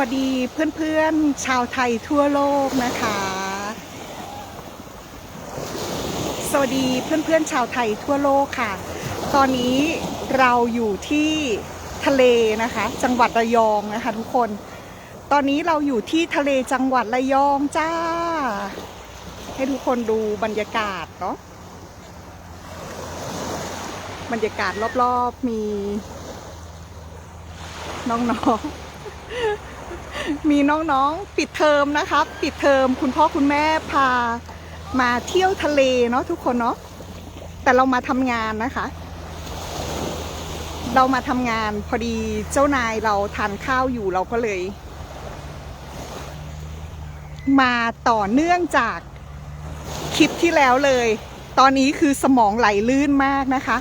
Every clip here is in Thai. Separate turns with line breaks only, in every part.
วัสดีเพื่อนๆชาวไทยทั่วโลกนะคะ สวัสดีเพื่อนๆชาวไทยทั่วโลกค่ะ ตอนนี้เราอยู่ที่ทะเลนะคะ จังหวัดระยองนะคะ ทุกคน ตอนนี้เราอยู่ที่ทะเลจังหวัดระยองจ้า ให้ทุกคนดูบรรยากาศเนาะบรรยากาศรอบๆมี น้องๆ มีน้องๆปิดเทอมนะครับ ปิดเทอมคุณพ่อคุณแม่พามาเที่ยวทะเลเนาะทุกคนเนาะแต่เรามาทำงานนะคะ เรามาทำงานพอดีเจ้านายเราทานข้าวอยู่เราก็เลย มาต่อเนื่องจากคลิปที่แล้วเลย ตอนนี้คือสมองไหลลื่นมากนะคะ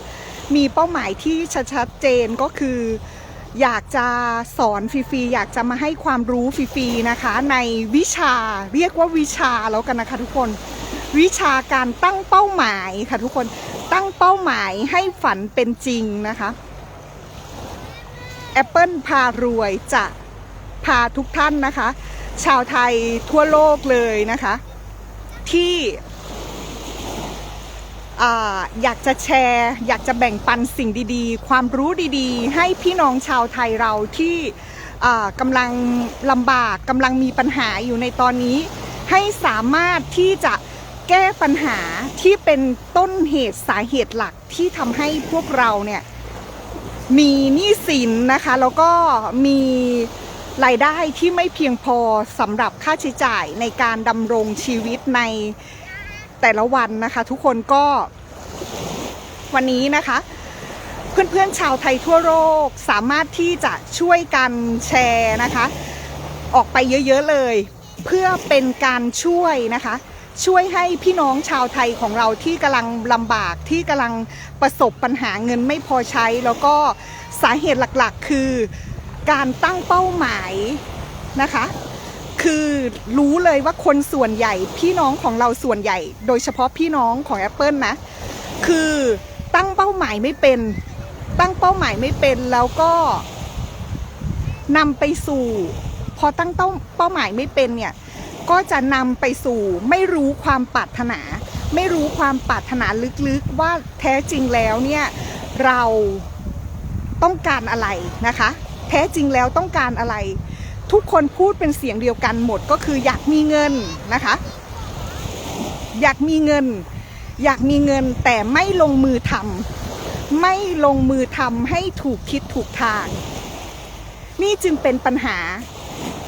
มีเป้าหมายที่ชัดเจนก็คือ อยากจะสอนฟรีๆอยากจะมาให้ความรู้ฟรีๆนะคะ ในวิชาเรียกว่าวิชาแล้วกันนะคะทุกคน วิชาการตั้งเป้าหมายค่ะทุกคนตั้งเป้าหมายให้ฝันเป็นจริงนะคะ Apple พารวยจะพาทุกท่านนะคะ ชาวไทยทั่วโลกเลยนะคะ ที่ ออยากจะแชร์ อยากจะแบ่งปันสิ่งดีๆ ความรู้ดีๆ ให้พี่น้องชาวไทยเราที่กำลังลำบากกำลังมีปัญหาอยู่ในตอนนี้ ให้สามารถที่จะแก้ปัญหาที่เป็นต้นเหตุสาเหตุหลักที่ทำให้พวกเราเนี่ยมีหนี้สินนะคะแล้วก็มีรายได้ที่ไม่เพียงพอสำหรับค่าใช้จ่ายในการดำรงชีวิตใน แต่ละวันนะคะ ทุกคนก็วันนี้นะคะ เพื่อนๆชาวไทยทั่วโลกสามารถที่จะช่วยกันแชร์นะคะ ออกไปเยอะๆเลย เพื่อเป็นการช่วยนะคะ ช่วยให้พี่น้องชาวไทยของเราที่กำลังลำบากที่กำลังประสบปัญหาเงินไม่พอใช้ แล้วก็สาเหตุหลักๆ คือการตั้งเป้าหมายนะคะ คือรู้เลยว่าคนส่วนใหญ่พี่น้องของเราส่วนใหญ่ โดยเฉพาะพี่น้องของ Apple นะ คือตั้งเป้าหมายไม่เป็น ตั้งเป้าหมายไม่เป็นแล้วก็นำไปสู่ พอตั้งเป้าเป้าหมายไม่เป็นเนี่ยก็จะนำไปสู่ไม่รู้ความปรารถนา ไม่รู้ความปรารถนาลึกๆว่าแท้จริงแล้วเนี่ยเราต้องการอะไรนะคะ แท้จริงแล้วต้องการอะไร ทุกคนพูดเป็นเสียงเดียวกันหมดก็คืออยากมีเงินนะคะ อยากมีเงิน อยากมีเงินแต่ไม่ลงมือทำไม่ลงมือทำให้ถูกคิดถูกทาง นี่จึงเป็นปัญหา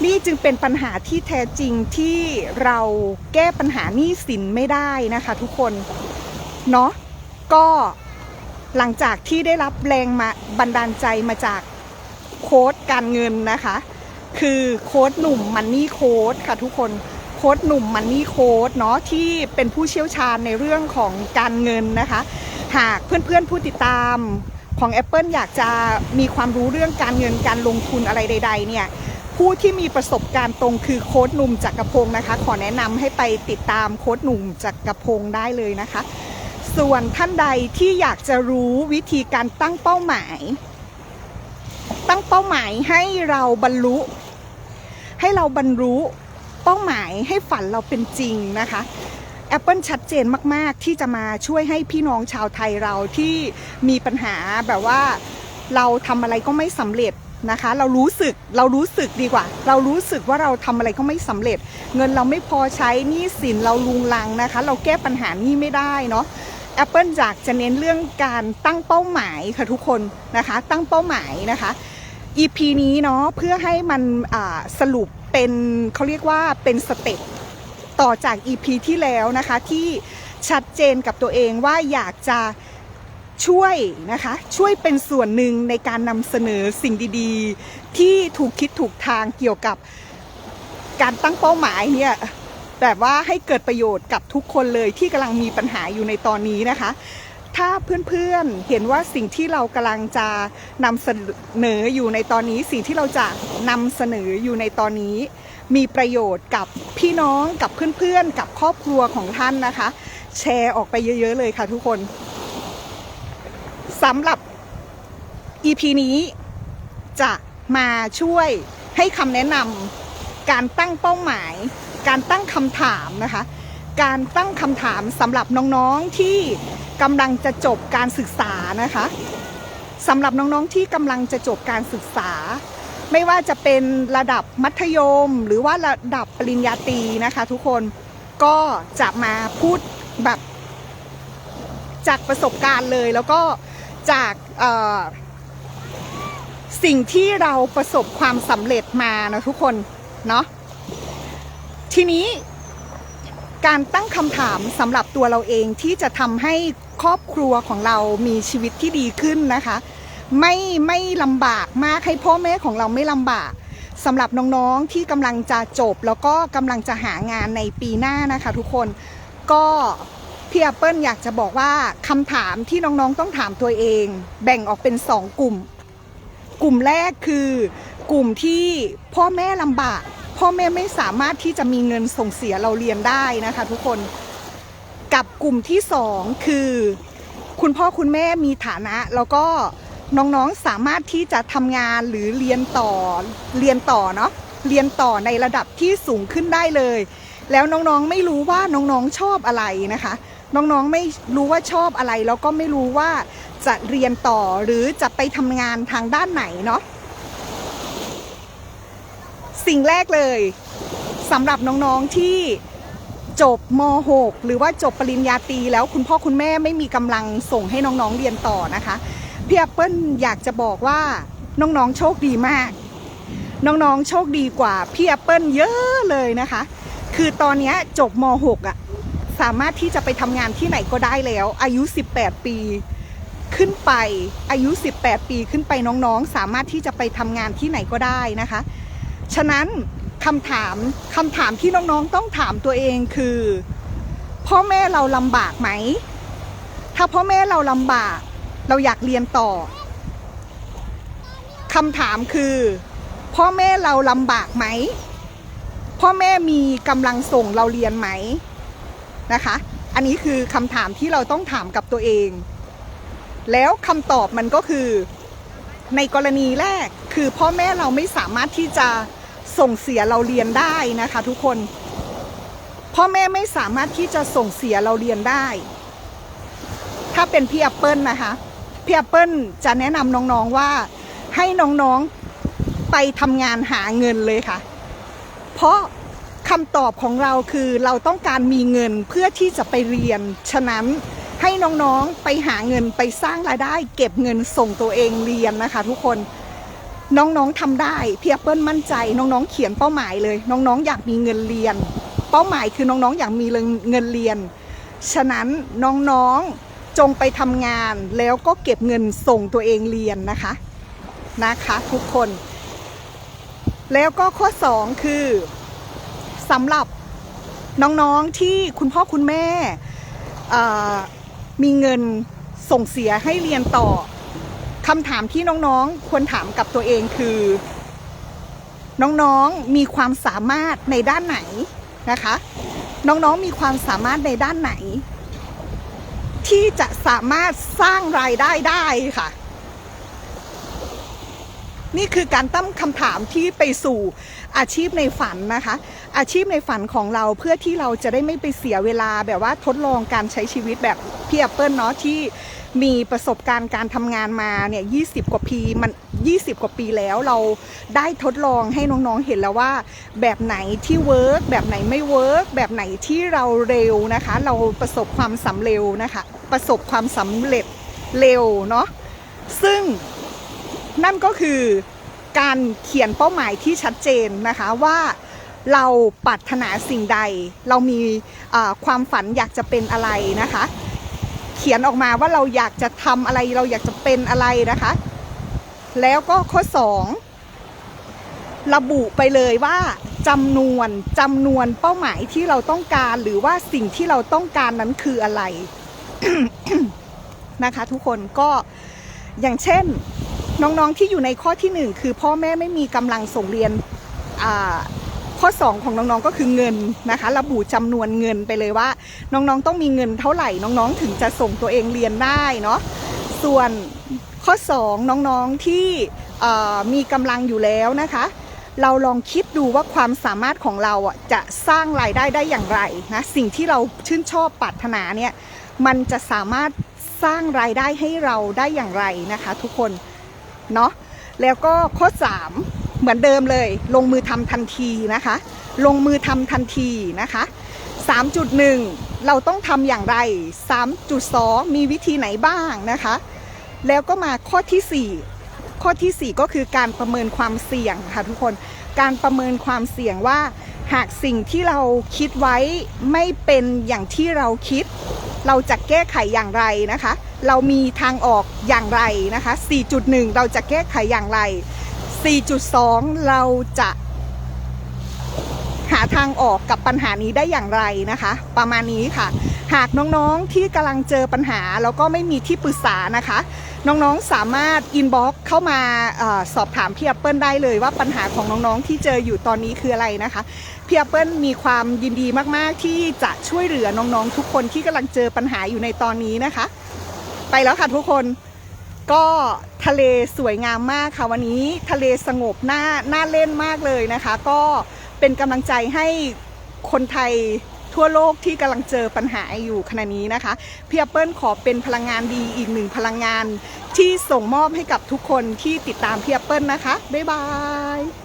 นี่จึงเป็นปัญหาที่แท้จริงที่เราแก้ปัญหานี้สินไม่ได้นะคะ ทุกคนเนาะก็หลังจากที่ได้รับแรงมาบันดาลใจมาจากโค้ดการเงินนะคะ คือโค้ดหนุ่มมันนี่โค้ดค่ะทุกคนโค้ดหนุ่มมันนี่โค้ดเนาะที่เป็นผู้เชี่ยวชาญในเรื่องของการเงินนะคะ หากเพื่อนๆผู้ติดตามของ Apple อยากจะมีความรู้เรื่องการเงินการลงทุนอะไรใด ๆ เนี่ยผู้ที่มีประสบการณ์ตรงคือโค้ดหนุ่มจักรพงศ์นะคะ ขอแนะนำให้ไปติดตามโค้ดหนุ่มจักรพงศ์ได้เลยนะคะ ส่วนท่านใดที่อยากจะรู้วิธีการตั้งเป้าหมาย ตั้งเป้าหมายให้เราบรรลุ ให้เราบรรลุเป้าหมายให้ฝันเราเป็นจริงนะคะ Apple ชัดเจนมาก ๆ ที่จะมาช่วยให้พี่น้องชาวไทยเราที่มีปัญหาแบบว่าเราทำอะไรก็ไม่สำเร็จนะคะ เรารู้สึกเรารู้สึกดีกว่า เรารู้สึกว่าเราทำอะไรก็ไม่สำเร็จ เงินเราไม่พอใช้หนี้สินเราลุงลังนะคะ เราแก้ปัญหานี้ไม่ได้เนาะ Apple อยากจะเน้นเรื่องการตั้งเป้าหมายค่ะทุกคนนะคะ ตั้งเป้าหมายนะคะ EP นี้เนาะเพื่อให้มันสรุปเป็นเขาเรียกว่าเป็นสเต็ปต่อจาก EP ที่แล้วนะคะที่ชัดเจนกับตัวเองว่าอยากจะช่วยนะคะช่วยเป็นส่วนหนึ่งในการนำเสนอสิ่งดีๆ ที่ถูกคิดถูกทางเกี่ยวกับการตั้งเป้าหมายเนี่ยแบบว่าให้เกิดประโยชน์กับทุกคนเลยที่กำลังมีปัญหาอยู่ในตอนนี้นะคะ ถ้าเพื่อนๆเห็นว่าสิ่งที่เรากำลังจะนำเสนออยู่ในตอนนี้ สิ่งที่เราจะนำเสนออยู่ในตอนนี้ มีประโยชน์กับพี่น้องกับเพื่อนๆ กับครอบครัวของท่านนะคะ แชร์ออกไปเยอะๆเลยค่ะทุกคนสำหรับ EP นี้จะมาช่วยให้คำแนะนำการตั้งเป้าหมาย การตั้งคำถามนะคะ การตั้งคำถามสำหรับน้องๆที่ กำลังจะจบการศึกษานะคะสำหรับน้องๆที่กำลังจะจบการศึกษา ไม่ว่าจะเป็นระดับมัธยม หรือว่าระดับปริญญาตรีนะคะ ทุกคนก็จะมาพูดแบบจากประสบการณ์เลยแล้วก็จากสิ่งที่เราประสบความสำเร็จมานะทุกคนเนาะทีนี้การตั้งคำถามสำหรับตัวเราเองที่จะทำให้ ครอบครัวของเรามีชีวิตที่ดีขึ้นนะคะ ไม่ไม่ลำบากมากให้พ่อแม่ของเราไม่ลำบากสำหรับน้องๆที่กำลังจะจบ แล้วก็กำลังจะหางานในปีหน้านะคะ ทุกคนก็พี่แอปเปิลอยากจะบอกว่าคำถามที่น้องๆต้องถามตัวเอง แบ่งออกเป็นสองกลุ่ม กลุ่มแรกคือกลุ่มที่พ่อแม่ลำบาก พ่อแม่ไม่สามารถที่จะมีเงินส่งเสียเราเรียนได้นะคะ ทุกคน กับกลุ่มที่สองคือ คุณพ่อคุณแม่มีฐานะ แล้วก็น้องๆสามารถที่จะทำงานหรือเรียนต่อเรียนต่อเนาะเรียนต่อในระดับที่สูงขึ้นได้เลย แล้วน้องๆไม่รู้ว่าน้องๆชอบอะไรนะคะ น้องๆไม่รู้ว่าชอบอะไร แล้วก็ไม่รู้ว่าจะเรียนต่อหรือจะไปทำงานทางด้านไหนเนาะสิ่งแรกเลยสำหรับน้องๆที่ จบม .6 หรือว่าจบปริญญาตรีแล้วคุณพ่อคุณแม่ไม่มีกำลังส่งให้น้องๆเรียนต่อนะคะพี่แอปเปิลอยากจะบอกว่าน้องๆโชคดีมาก น้องๆโชคดีกว่าพี่แอปเปิลเยอะเลยนะคะ คือตอนนี้จบม .6 อะสามารถที่จะไปทำงานที่ไหนก็ได้แล้ว อายุ 18 ปีขึ้นไปอายุ 18 ปีขึ้นไปน้องๆ สามารถที่จะไปทำงานที่ไหนก็ได้นะคะ ฉะนั้น คำถามคำถามที่น้องๆต้องถามตัวเองคือ พ่อแม่เราลำบากไหม ถ้าพ่อแม่เราลำบาก เราอยากเรียนต่อคำถามคือ พ่อแม่เราลำบากไหม พ่อแม่มีกำลังส่งเราเรียนไหมนะคะ อันนี้คือคำถามที่เราต้องถามกับตัวเอง แล้วคำตอบมันก็คือ ในกรณีแรกคือพ่อแม่เราไม่สามารถที่จะ ส่งเสียเราเรียนได้นะคะทุกคน พ่อแม่ไม่สามารถที่จะส่งเสียเราเรียนได้ ถ้าเป็นพี่แอปเปิลนะคะพี่แอปเปิลจะแนะนำน้องๆว่าให้น้องๆไปทำงานหาเงินเลยค่ะ เพราะคำตอบของเราคือเราต้องการมีเงินเพื่อที่จะไปเรียน ฉะนั้นให้น้องๆไปหาเงินไปสร้างรายได้ เก็บเงินส่งตัวเองเรียนนะคะ ทุกคน น้องๆทำได้พี่แอปเปิลมั่นใจ น้องๆ เขียนเป้าหมายเลย น้องๆ อยากมีเงินเรียน เป้าหมายคือน้องๆ อยากมีเงินเรียน ฉะนั้นน้องๆ จงไปทำงานแล้วก็เก็บเงินส่งตัวเองเรียนนะคะนะคะทุกคน แล้วก็ข้อ 2 คือสำหรับน้องๆ ที่คุณพ่อคุณแม่มีเงินส่งเสียให้เรียนต่อ คำถามที่น้องๆ ควรถามกับตัวเองคือ น้องๆมีความสามารถในด้านไหนนะคะ น้องๆมีความสามารถในด้านไหน ที่จะสามารถสร้างรายได้ได้ค่ะ นี่คือการตั้งคำถามที่ไปสู่อาชีพในฝันนะคะ อาชีพในฝันของเราเพื่อที่เราจะได้ไม่ไปเสียเวลาแบบว่าทดลองการใช้ชีวิตแบบพี่แอปเปิลเนาะที่ มีประสบการณ์การทำงานมาเนี่ยยีกว่าปีมัน 20 กว่าปีแล้วเราได้ทดลองให้น้องๆเห็นแล้วว่า แบบไหนที่เวิร์กแบบไหนไม่เวิร์กแบบไหนที่เราเร็วนะคะ เราประสบความสำเร็จนะคะ ประสบความสำเร็จเร็วเนาะซึ่งนั่นก็คือการเขียนเป้าหมายที่ชัดเจนนะคะว่าเราปรารถนาสิ่งใด เรามีความฝันอยากจะเป็นอะไรนะคะ เขียนออกมาว่าเราอยากจะทำอะไรเราอยากจะเป็นอะไรนะคะ แล้วก็ข้อ 2 ระบุไปเลยว่าจำนวนจำนวนเป้าหมายที่เราต้องการหรือว่าสิ่งที่เราต้องการนั้นคืออะไรนะคะ ทุกคนก็อย่างเช่นน้องๆที่อยู่ในข้อที่ 1 คือพ่อแม่ไม่มีกำลังส่งเรียน ข้อ 2 ของน้องๆก็คือเงินนะคะ ระบุจำนวนเงินไปเลยว่า น้องๆต้องมีเงินเท่าไหร่น้องๆ ถึงจะส่งตัวเองเรียนได้เนาะส่วนข้อ 2 น้องๆที่มีกำลังอยู่แล้วนะคะ เราลองคิดดูว่าความสามารถของเราอะจะสร้างรายได้ได้อย่างไรนะสิ่งที่เราชื่นชอบปรารถนาเนี่ยมันจะสามารถสร้างรายได้ให้เราได้อย่างไรนะคะ ทุกคนเนาะแล้วก็ข้อ 3 เหมือนเดิมเลย ลงมือทำทันทีนะคะ ลงมือทำทันทีนะคะ 3.1 เราต้องทำอย่างไร 3.2 มีวิธีไหนบ้างนะคะ แล้วก็มาข้อทีสี่4 ข้อทีสี่ 4 ก็คือการประเมินความเสี่ยงค่ะทุกคนการประเมินความเสี่ยงว่า หากสิ่งที่เราคิดไว้ไม่เป็นอย่างที่เราคิด เราจะแก้ไขอย่างไรนะคะ เรามีทางออกอย่างไรนะคะ 4.1 เราจะแก้ไขอย่างไร 4.2 เราจะหาทางออกกับปัญหานี้ได้อย่างไรนะคะ ประมาณนี้ค่ะ หากน้องๆที่กำลังเจอปัญหาแล้วก็ไม่มีที่ปรึกษานะคะ น้องๆสามารถอินบ็อกเข้ามาอสอบถามพี่แอปเปิลได้เลยว่าปัญหาของน้องๆที่เจออยู่ตอนนี้คืออะไรนะคะพี่แอปเปิลมีความยินดีมากๆที่จะช่วยเหลือน้องๆทุกคนที่กำลังเจอปัญหาอยู่ในตอนนี้นะคะ ไปแล้วค่ะทุกคนก็ ทะเลสวยงามมากค่ะวันนี้ทะเลสงบน่าน่าเล่นมากเลยนะคะ ก็เป็นกำลังใจให้คนไทยทั่วโลกที่กำลังเจอปัญหาอยู่ขณะนี้นะคะพี่แอปเปิลขอเป็นพลังงานดีอีกหนึ่งพลังงานที่ส่งมอบให้กับทุกคนที่ติดตามพี่แอปเปิลนะคะ บ๊ายบาย